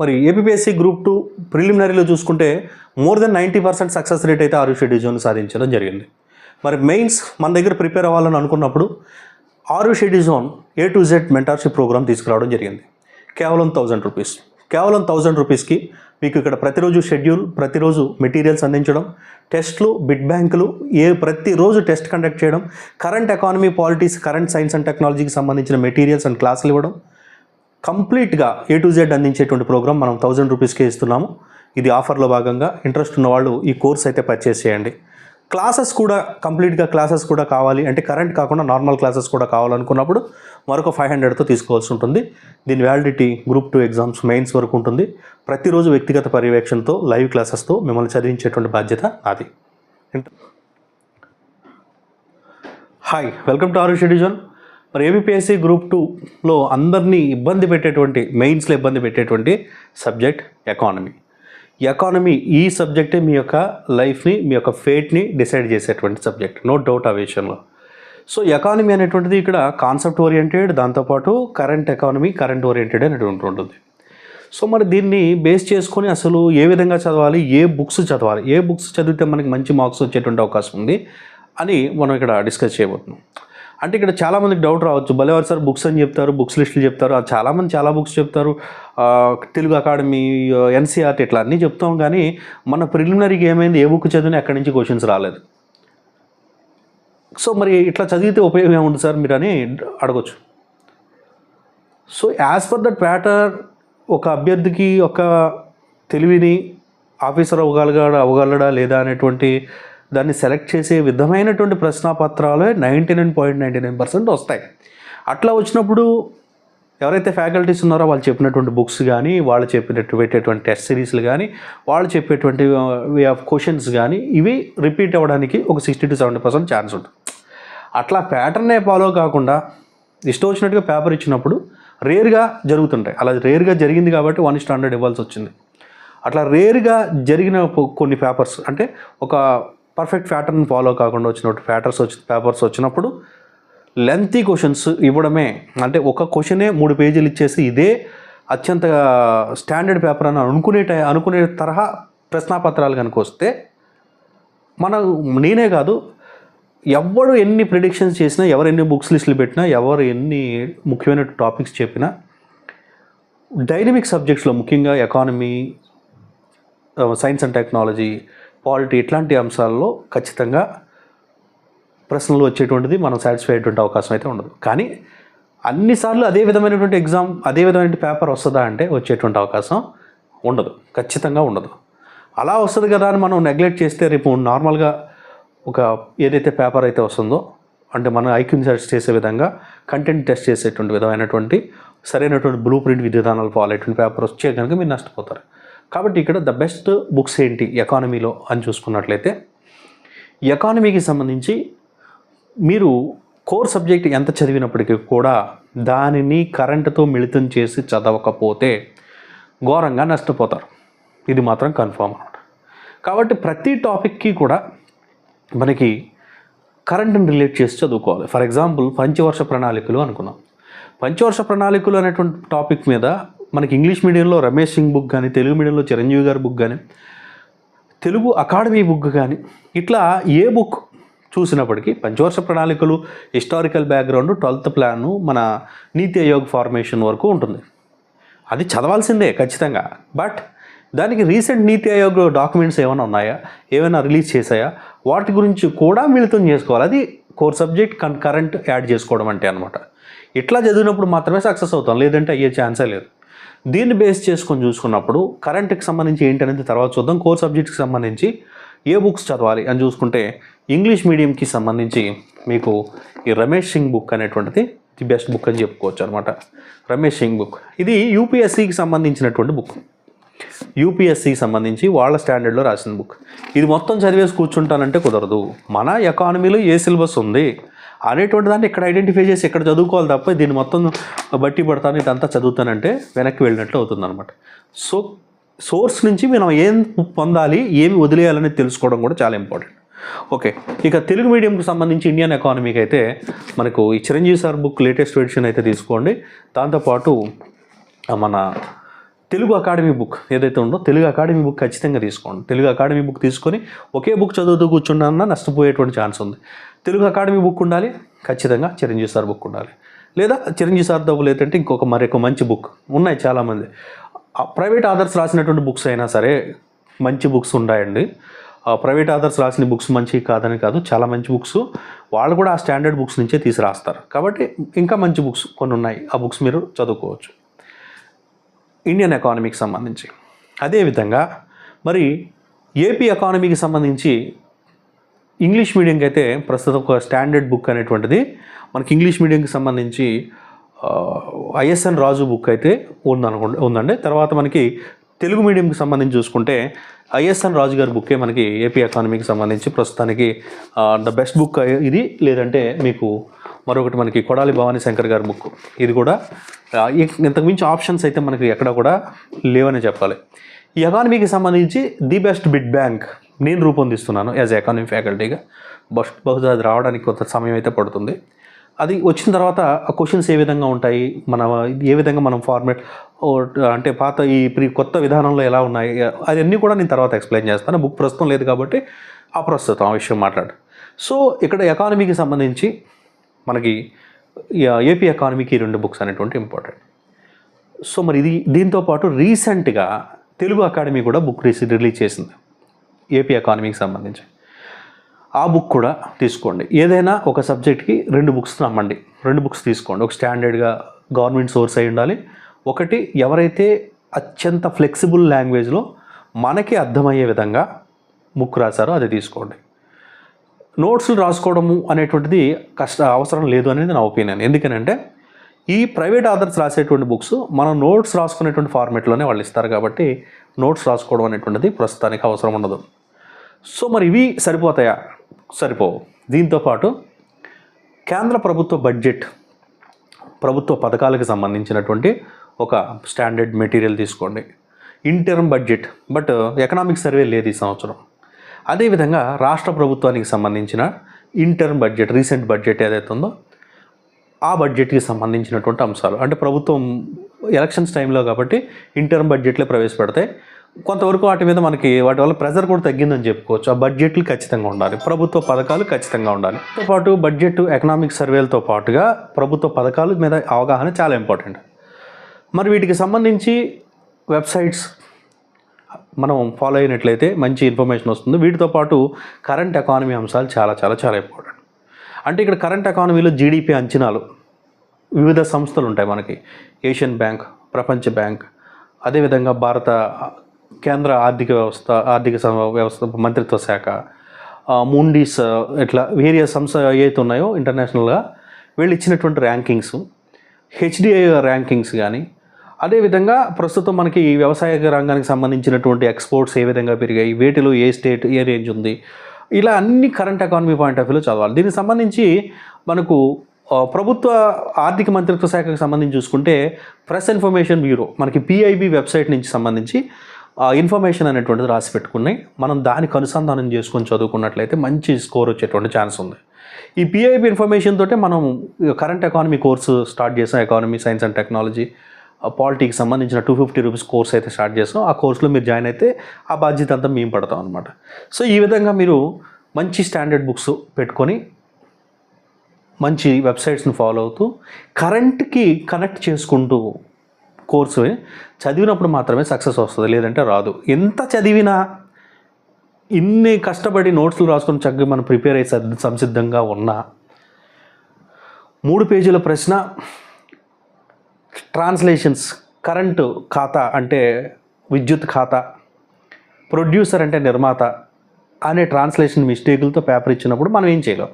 మరి APSC group two ప్రిలిమినరీలో చూసుకుంటే more than ninety percent success rate అయితే ఆరుష డివిజన్ సాధించడం జరిగింది. మరి మెయిన్స్ మన దగ్గర ప్రిపేర్ అవ్వాలని అనుకున్నప్పుడు Arusha division A to Z mentorship program తీసుకురావడం జరిగింది. కేవలం థౌజండ్ రూపీస్ కేవలం థౌజండ్ రూపీస్కి మీకు ఇక్కడ ప్రతిరోజు షెడ్యూల్ ప్రతిరోజు మెటీరియల్స్ అందించడం టెస్ట్లు బిడ్ బ్యాంకులు ఏ ప్రతిరోజు టెస్ట్ కండక్ట్ చేయడం current economy polities current science and టెక్నాలజీకి సంబంధించిన మెటీరియల్స్ అండ్ క్లాసులు ఇవ్వడం కంప్లీట్గా ఏ టు జెడ్ అందించేటువంటి ప్రోగ్రామ్ మనం థౌజండ్ రూపీస్కే ఇస్తున్నాము. ఇది ఆఫర్లో భాగంగా ఇంట్రెస్ట్ ఉన్న వాళ్ళు ఈ కోర్స్ అయితే పర్చేస్ చేయండి. క్లాసెస్ కూడా కంప్లీట్గా క్లాసెస్ కూడా కావాలి. అంటే కరెంట్ కాకుండా నార్మల్ క్లాసెస్ కూడా కావాలనుకున్నప్పుడు మరొక ఫైవ్ హండ్రెడ్తో తీసుకోవాల్సి ఉంటుంది. దీని validity group two exams mains వరకు ఉంటుంది. ప్రతిరోజు వ్యక్తిగత పర్యవేక్షణతో లైవ్ క్లాసెస్తో మిమ్మల్ని చదివించేటువంటి బాధ్యత నాది. హాయ్ వెల్కమ్ టు ఆరు షెడ్యూజన్ మరి ఏబిపిఎస్సి గ్రూప్ టూలో అందరినీ ఇబ్బంది పెట్టేటువంటి మెయిన్స్లో ఇబ్బంది పెట్టేటువంటి సబ్జెక్ట్ ఎకానమీ ఎకానమీ ఈ సబ్జెక్టే మీ యొక్క లైఫ్ని మీ యొక్క ఫేట్ని డిసైడ్ చేసేటువంటి సబ్జెక్ట్ నో డౌట్ ఆ విషయంలో. సో ఎకానమీ అనేటువంటిది ఇక్కడ కాన్సెప్ట్ ఓరియంటెడ్ దాంతోపాటు కరెంట్ ఎకానమీ కరెంట్ ఓరియంటెడ్ అనేటువంటి ఉంటుంది. సో మరి దీన్ని బేస్ చేసుకొని అసలు ఏ విధంగా చదవాలి ఏ బుక్స్ చదవాలి ఏ బుక్స్ చదివితే మనకి మంచి మార్క్స్ వచ్చేటువంటి అవకాశం ఉంది అని మనం ఇక్కడ డిస్కస్ చేయబోతున్నాం. అంటే ఇక్కడ చాలామందికి డౌట్ రావచ్చు. భలేవారు సార్ బుక్స్ అని చెప్తారు బుక్స్ లిస్టులు చెప్తారు. చాలామంది చాలా బుక్స్ చెప్తారు. తెలుగు అకాడమీ ఎన్సీఆర్టీ ఇట్లా అన్నీ చెప్తాం కానీ మన ప్రిలిమినరీకి ఏమైంది? ఏ బుక్ చదివినా ఎక్కడి నుంచి క్వశ్చన్స్ రాలేదు. సో మరి ఇట్లా చదివితే ఉపయోగం ఏముంది సార్ మీరు అని అడగచ్చు. So as per that pattern ఒక అభ్యర్థికి ఒక తెలివిని ఆఫీసర్ అవగలగాడా అవగలడా లేదా అనేటువంటి దాన్ని సెలెక్ట్ చేసే విధమైనటువంటి ప్రశ్నాపత్రాలే ninety nine point ninety nine percent వస్తాయి. అట్లా వచ్చినప్పుడు ఎవరైతే ఫ్యాకల్టీస్ ఉన్నారో వాళ్ళు చెప్పినటువంటి బుక్స్ కానీ వాళ్ళు చెప్పినట్టు పెట్టేటువంటి టెస్ట్ సిరీస్లు కానీ వాళ్ళు చెప్పేటువంటి వే ఆఫ్ క్వశ్చన్స్ కానీ ఇవి రిపీట్ అవ్వడానికి ఒక sixty to seventy percent chance ఉంటుంది. అట్లా ప్యాటర్నే ఫాలో కాకుండా ఇష్టం వచ్చినట్టుగా పేపర్ ఇచ్చినప్పుడు రేర్గా జరుగుతుంటాయి. అలా రేర్గా జరిగింది కాబట్టి వన్ స్టాండర్డ్ ఇవ్వాల్సి వచ్చింది. అట్లా రేర్గా జరిగిన కొన్ని పేపర్స్ అంటే ఒక పర్ఫెక్ట్ ప్యాటర్న్ ఫాలో కాకుండా వచ్చినట్టు ప్యాటర్స్ వచ్చి పేపర్స్ వచ్చినప్పుడు లెంతీ క్వశ్చన్స్ ఇవ్వడమే. అంటే ఒక క్వశ్చనే మూడు పేజీలు ఇచ్చేసి ఇదే అత్యంత స్టాండర్డ్ పేపర్ అని అనుకునే టై- అనుకునే తరహా ప్రశ్నాపత్రాలు కనుక వస్తే మన నేనే కాదు ఎవడు ఎన్ని ప్రిడిక్షన్స్ చేసినా ఎవరు ఎన్ని బుక్స్ లిస్టులు పెట్టినా ఎవరు ఎన్ని ముఖ్యమైన టాపిక్స్ చెప్పినా డైనమిక్ సబ్జెక్ట్స్లో ముఖ్యంగా economy science and technology polity ఇట్లాంటి అంశాల్లో ఖచ్చితంగా ప్రశ్నలు వచ్చేటువంటిది మనం సాటిస్ఫై అయ్యేటువంటి అవకాశం అయితే ఉండదు. కానీ అన్నిసార్లు అదే విధమైనటువంటి ఎగ్జామ్ అదే విధమైన పేపర్ వస్తుందా అంటే వచ్చేటువంటి అవకాశం ఉండదు. ఖచ్చితంగా ఉండదు. అలా వస్తుంది కదా అని మనం నెగ్లెక్ట్ చేస్తే రేపు నార్మల్గా ఒక ఏదైతే పేపర్ అయితే వస్తుందో అంటే మనం ఐక్యూని సెర్చ్ చేసే విధంగా కంటెంట్ టెస్ట్ చేసేటువంటి విధమైనటువంటి సరైనటువంటి బ్లూ ప్రింట్ విధానాలు ఫాలో అయ్యేటువంటి పేపర్ వచ్చే కనుక మీరు నష్టపోతారు. కాబట్టి ఇక్కడ ద బెస్ట్ బుక్స్ ఏంటి ఎకానమీలో అని చూసుకున్నట్లయితే ఎకానమీకి సంబంధించి మీరు కోర్ సబ్జెక్ట్ ఎంత చదివినప్పటికీ కూడా దానిని కరెంటుతో మిళితం చేసి చదవకపోతే ఘోరంగా నష్టపోతారు. ఇది మాత్రం కన్ఫామ్ అనమాట కాబట్టి ప్రతి టాపిక్కి కూడా మనకి కరెంట్ని రిలేట్ చేసి చదువుకోవాలి. ఫర్ ఎగ్జాంపుల్ పంచవర్ష ప్రణాళికలు అనుకున్నాం పంచవర్ష ప్రణాళికలు అనేటువంటి టాపిక్ మీద మనకి ఇంగ్లీష్ మీడియంలో రమేష్ సింగ్ బుక్ కానీ తెలుగు మీడియంలో చిరంజీవి గారి బుక్ కానీ తెలుగు అకాడమీ బుక్ కానీ ఇట్లా ఏ బుక్ చూసినప్పటికీ పంచవర్ష ప్రణాళికలు హిస్టారికల్ బ్యాక్గ్రౌండ్ ట్వెల్త్ ప్లాను మన నీతి ఆయోగ్ ఫార్మేషన్ వరకు ఉంటుంది. అది చదవాల్సిందే ఖచ్చితంగా. బట్ దానికి రీసెంట్ నీతి ఆయోగ్ డాక్యుమెంట్స్ ఏమైనా ఉన్నాయా? ఏమైనా రిలీజ్ చేశాయా? వాటి గురించి కూడా మిళితం చేసుకోవాలి. అది కోర్ సబ్జెక్ట్ కన్ కరెంట్ యాడ్ చేసుకోవడం అంటే అనమాట ఇట్లా చదివినప్పుడు మాత్రమే సక్సెస్ అవుతాం. లేదంటే అయ్యే ఛాన్సే లేదు. దీన్ని బేస్ చేసుకొని చూసుకున్నప్పుడు కరెంట్కి సంబంధించి ఏంటనేది తర్వాత చూద్దాం. కోర్ సబ్జెక్ట్కి సంబంధించి ఏ బుక్స్ చదవాలి అని చూసుకుంటే ఇంగ్లీష్ మీడియంకి సంబంధించి మీకు ఈ రమేష్ సింగ్ బుక్ అనేటువంటిది ది బెస్ట్ బుక్ అని చెప్పుకోవచ్చు అనమాట రమేష్ సింగ్ బుక్. ఇది యూపీఎస్సికి సంబంధించినటువంటి బుక్. యూపీఎస్సికి సంబంధించి వాళ్ళ స్టాండర్డ్లో రాసిన బుక్. ఇది మొత్తం చదివేసి కూర్చుంటానంటే కుదరదు. మన ఎకానమీలో ఏ సిలబస్ ఉంది? అనేటువంటి దాన్ని ఇక్కడ ఐడెంటిఫై చేసి ఇక్కడ చదువుకోవాలి తప్ప దీన్ని మొత్తం బట్టి పడతాను ఇదంతా చదువుతానంటే వెనక్కి వెళ్ళినట్లు అవుతుంది అనమాట సో సోర్స్ నుంచి మనం ఏం పొందాలి ఏమి వదిలేయాలని తెలుసుకోవడం కూడా చాలా ఇంపార్టెంట్ ఓకే ఇక తెలుగు మీడియంకి సంబంధించి ఇండియన్ ఎకానమీకి అయితే మనకు ఈ Chiranjeevi sir book latest edition అయితే తీసుకోండి. దాంతోపాటు మన తెలుగు అకాడమీ బుక్ ఏదైతే ఉందో తెలుగు అకాడమీ బుక్ ఖచ్చితంగా తీసుకోండి. తెలుగు అకాడమీ బుక్ తీసుకొని ఒకే బుక్ చదువుతూ కూర్చున్నా నష్టపోయేటువంటి ఛాన్స్ ఉంది. తెలుగు అకాడమీ బుక్ ఉండాలి ఖచ్చితంగా చిరంజీవి సార్ బుక్ ఉండాలి. లేదా చిరంజీవి సార్ లేదంటే ఇంకొక మరొక మంచి బుక్ ఉన్నాయి చాలామంది. ప్రైవేట్ ఆథర్స్ రాసినటువంటి బుక్స్ అయినా సరే మంచి బుక్స్ ఉన్నాయండి ప్రైవేట్ ఆథర్స్ రాసిన బుక్స్ మంచి కాదని కాదు చాలా మంచి బుక్స్ వాళ్ళు కూడా ఆ స్టాండర్డ్ బుక్స్ నుంచే తీసి రాస్తారు కాబట్టి ఇంకా మంచి బుక్స్ కొన్ని ఉన్నాయి ఆ బుక్స్ మీరు చదువుకోవచ్చు. ఇండియన్ ఎకానమీకి సంబంధించి. అదేవిధంగా మరి ఏపీ ఎకానమీకి సంబంధించి ఇంగ్లీష్ మీడియంకి అయితే ప్రస్తుతం ఒక స్టాండర్డ్ బుక్ అనేటువంటిది. మనకి ఇంగ్లీష్ మీడియంకి సంబంధించి ఐఎస్ఎన్ రాజు బుక్ అయితే ఉందనుకోండి ఉందండి. తర్వాత మనకి తెలుగు మీడియంకి సంబంధించి చూసుకుంటే ఐఎస్ఎన్ రాజు గారి బుక్కే మనకి ఏపీ ఎకానమీకి సంబంధించి ప్రస్తుతానికి ద బెస్ట్ బుక్ ఇది. లేదంటే మీకు మరొకటి మనకి కొడాలి భవానీ శంకర్ గారి బుక్ ఇది కూడా ఇంతకుమించి ఆప్షన్స్ అయితే మనకి ఎక్కడ కూడా లేవని చెప్పాలి. ఈ ఎకానమీకి సంబంధించి ది బెస్ట్ బిడ్ బ్యాంక్ నేను రూపొందిస్తున్నాను యాజ్ ఎకానమీ ఫ్యాకల్టీగా బస్ బహుశా అది రావడానికి కొంత సమయం అయితే పడుతుంది. అది వచ్చిన తర్వాత ఆ క్వశ్చన్స్ ఏ విధంగా ఉంటాయి? మన ఏ విధంగా మనం ఫార్మేట్ అంటే పాత ఈ ప్రీ కొత్త విధానంలో ఎలా ఉన్నాయి? అవన్నీ కూడా నేను తర్వాత ఎక్స్ప్లెయిన్ చేస్తాను. బుక్ ప్రస్తుతం లేదు కాబట్టి ఆ ప్రస్తుతం ఆ విషయం మాట్లాడు. సో ఇక్కడ ఎకానమీకి సంబంధించి మనకి ఏపీ ఎకానమీకి ఈ రెండు బుక్స్ అనేటువంటి ఇంపార్టెంట్ సో మరి ఇది దీంతో పాటు రీసెంట్గా తెలుగు అకాడమీ కూడా బుక్ రిలీజ్ చేసింది. ఏపీ ఎకానమీకి సంబంధించి. ఆ బుక్ కూడా తీసుకోండి. ఏదైనా ఒక సబ్జెక్ట్కి రెండు బుక్స్ నమ్మండి. రెండు బుక్స్ తీసుకోండి. ఒక స్టాండర్డ్గా గవర్నమెంట్ సోర్స్ అయి ఉండాలి. ఒకటి ఎవరైతే అత్యంత ఫ్లెక్సిబుల్ లాంగ్వేజ్లో మనకి అర్థమయ్యే విధంగా బుక్ రాశారో అది తీసుకోండి. నోట్స్లు రాసుకోవడము అనేటువంటిది కష్ట అవసరం లేదు అనేది నా ఒపీనియన్ ఎందుకనంటే ఈ ప్రైవేట్ ఆథర్స్ రాసేటువంటి బుక్స్ మనం నోట్స్ రాసుకునేటువంటి ఫార్మేట్లోనే వాళ్ళు ఇస్తారు కాబట్టి నోట్స్ రాసుకోవడం అనేటువంటిది ప్రస్తుతానికి అవసరం ఉండదు. సో మరి ఇవి సరిపోతాయా? సరిపోవు. దీంతో పాటు కేంద్ర ప్రభుత్వ బడ్జెట్ ప్రభుత్వ పథకాలకు సంబంధించినటువంటి ఒక స్టాండర్డ్ మెటీరియల్ తీసుకోండి. Interim budget but economic survey లేదు ఈ సంవత్సరం. అదేవిధంగా రాష్ట్ర ప్రభుత్వానికి సంబంధించిన ఇంటర్మ్ బడ్జెట్ రీసెంట్ బడ్జెట్ ఏదైతే ఉందో ఆ బడ్జెట్కి సంబంధించినటువంటి అంశాలు. అంటే ప్రభుత్వం ఎలక్షన్స్ టైంలో కాబట్టి ఇంటర్మ్ బడ్జెట్లే ప్రవేశపెడతాయి. కొంతవరకు వాటి మీద మనకి వాటి వల్ల ప్రెజర్ కూడా తగ్గిందని చెప్పుకోవచ్చు. ఆ బడ్జెట్లు ఖచ్చితంగా ఉండాలి. ప్రభుత్వ పథకాలు ఖచ్చితంగా ఉండాలి. తో పాటు బడ్జెట్ ఎకనామిక్ సర్వేలతో పాటుగా ప్రభుత్వ పథకాల మీద అవగాహన చాలా ఇంపార్టెంట్ మరి వీటికి సంబంధించి వెబ్సైట్స్ మనం ఫాలో అయినట్లయితే మంచి ఇన్ఫర్మేషన్ వస్తుంది. వీటితో పాటు కరెంట్ ఎకానమీ అంశాలు చాలా చాలా చాలా ఇంపార్టెంట్ అంటే ఇక్కడ కరెంట్ ఎకానమీలో జీడిపి అంచనాలు వివిధ సంస్థలు ఉంటాయి మనకి. ఏషియన్ బ్యాంక్ ప్రపంచ బ్యాంక్ అదేవిధంగా భారత కేంద్ర ఆర్థిక వ్యవస్థ ఆర్థిక వ్యవస్థ మంత్రిత్వ శాఖ మూండీస్ ఇట్లా వేరియస్ సంస్థ ఏవైతే ఉన్నాయో ఇంటర్నేషనల్గా వీళ్ళు ఇచ్చినటువంటి ర్యాంకింగ్స్ హెచ్డిఐ ర్యాంకింగ్స్ కానీ అదేవిధంగా ప్రస్తుతం మనకి ఈ వ్యవసాయ రంగానికి సంబంధించినటువంటి ఎక్స్పోర్ట్స్ ఏ విధంగా పెరిగాయి వేటిలో ఏ స్టేట్ ఏ రేంజ్ ఉంది ఇలా అన్ని కరెంట్ ఎకానమీ పాయింట్ ఆఫ్ వ్యూలో చదవాలి. దీనికి సంబంధించి మనకు ప్రభుత్వ ఆర్థిక మంత్రిత్వ శాఖకు సంబంధించి చూసుకుంటే ప్రెస్ ఇన్ఫర్మేషన్ బ్యూరో మనకి పిఐబి వెబ్సైట్ నుంచి సంబంధించి ఆ ఇన్ఫర్మేషన్ అనేటువంటిది రాసి పెట్టుకున్నాయి. మనం దానికి అనుసంధానం చేసుకొని చదువుకున్నట్లయితే మంచి స్కోర్ వచ్చేటువంటి ఛాన్స్ ఉంది. ఈ పిఐబి ఇన్ఫర్మేషన్ తోటే మనం కరెంట్ ఎకానమీ కోర్సు స్టార్ట్ చేసాం. ఎకానమీ సైన్స్ అండ్ టెక్నాలజీ పాలిటీకి సంబంధించిన టూ ఫిఫ్టీ రూపీస్ కోర్స్ అయితే స్టార్ట్ చేస్తాం. ఆ కోర్సులో మీరు జాయిన్ అయితే ఆ బాధ్యత అంతా మేము పడతాం అనమాట సో ఈ విధంగా మీరు మంచి స్టాండర్డ్ బుక్స్ పెట్టుకొని మంచి వెబ్సైట్స్ని ఫాలో అవుతూ కరెంట్కి కనెక్ట్ చేసుకుంటూ కోర్సు చదివినప్పుడు మాత్రమే సక్సెస్ వస్తుంది లేదంటే రాదు. ఎంత చదివినా ఇన్ని కష్టపడి నోట్స్లు రాసుకొని చక్కగా మనం ప్రిపేర్ అయ్యి సంసిద్ధంగా ఉన్నా మూడు పేజీల ప్రశ్న ట్రాన్స్లేషన్స్ కరెంటు ఖాతా అంటే విద్యుత్ ఖాతా ప్రొడ్యూసర్ అంటే నిర్మాత అనే ట్రాన్స్లేషన్ మిస్టేకులతో పేపర్ ఇచ్చినప్పుడు మనం ఏం చేయలేం.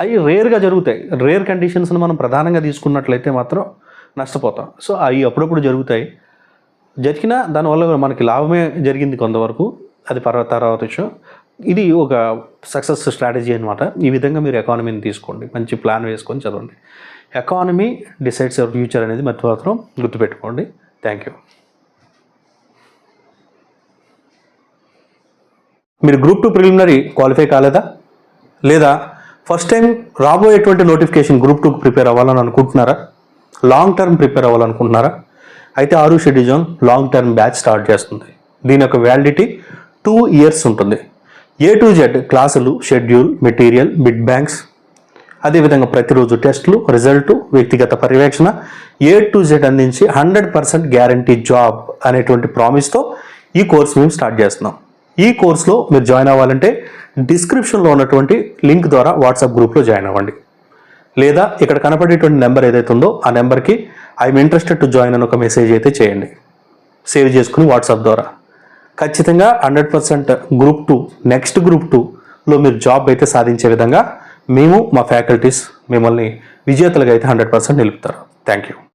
అవి రేర్గా జరుగుతాయి. రేర్ కండిషన్స్ని మనం ప్రధానంగా తీసుకున్నట్లయితే మాత్రం నష్టపోతాం. సో అవి అప్పుడప్పుడు జరుగుతాయి. జరిగినా దానివల్ల మనకి లాభమే జరిగింది కొంతవరకు. అది పర్వ తర్వాత విషయం. ఇది ఒక సక్సెస్ స్ట్రాటజీ అనమాట ఈ విధంగా మీరు ఎకానమీని తీసుకోండి. మంచి ప్లాన్ వేసుకొని చదవండి. ఎకానమీ డిసైడ్స్ యువర్ ఫ్యూచర్ అనేది మధ్య మాత్రం గుర్తుపెట్టుకోండి. థ్యాంక్ యూ మీరు గ్రూప్ టూ ప్రిలిమినరీ క్వాలిఫై కాలేదా? లేదా ఫస్ట్ టైం రాబోయేటువంటి నోటిఫికేషన్ గ్రూప్ టూకి ప్రిపేర్ అవ్వాలని అనుకుంటున్నారా? లాంగ్ టర్మ్ ప్రిపేర్ అవ్వాలనుకుంటున్నారా? అయితే ఆరు schedule long term batch start చేస్తుంది. దీని యొక్క వ్యాలిడిటీ టూ ఇయర్స్ ఉంటుంది. ఏ టు జెడ్ క్లాసులు షెడ్యూల్ మెటీరియల్ బిడ్ బ్యాంక్స్ అదేవిధంగా ప్రతిరోజు టెస్టులు రిజల్ట్ వ్యక్తిగత పర్యవేక్షణ ఏ టు జెడ్ అందించి హండ్రెడ్ పర్సెంట్ గ్యారంటీ జాబ్ అనేటువంటి ప్రామిస్తో ఈ కోర్స్ మేము స్టార్ట్ చేస్తున్నాం. ఈ కోర్సులో మీరు జాయిన్ అవ్వాలంటే డిస్క్రిప్షన్లో ఉన్నటువంటి లింక్ ద్వారా వాట్సాప్ గ్రూప్లో జాయిన్ అవ్వండి. లేదా ఇక్కడ కనపడేటువంటి నెంబర్ ఏదైతే ఉందో ఆ నెంబర్కి ఐఎమ్ ఇంట్రెస్టెడ్ టు జాయిన్ అని ఒక మెసేజ్ అయితే చేయండి. సేవ్ చేసుకుని వాట్సాప్ ద్వారా. ఖచ్చితంగా hundred percent group two next group టూలో మీరు జాబ్ అయితే సాధించే విధంగా మేము మా ఫ్యాకల్టీస్ మిమ్మల్ని విజేతలుగా అయితే హండ్రెడ్ పర్సెంట్ నిలుపుతారు. Thank you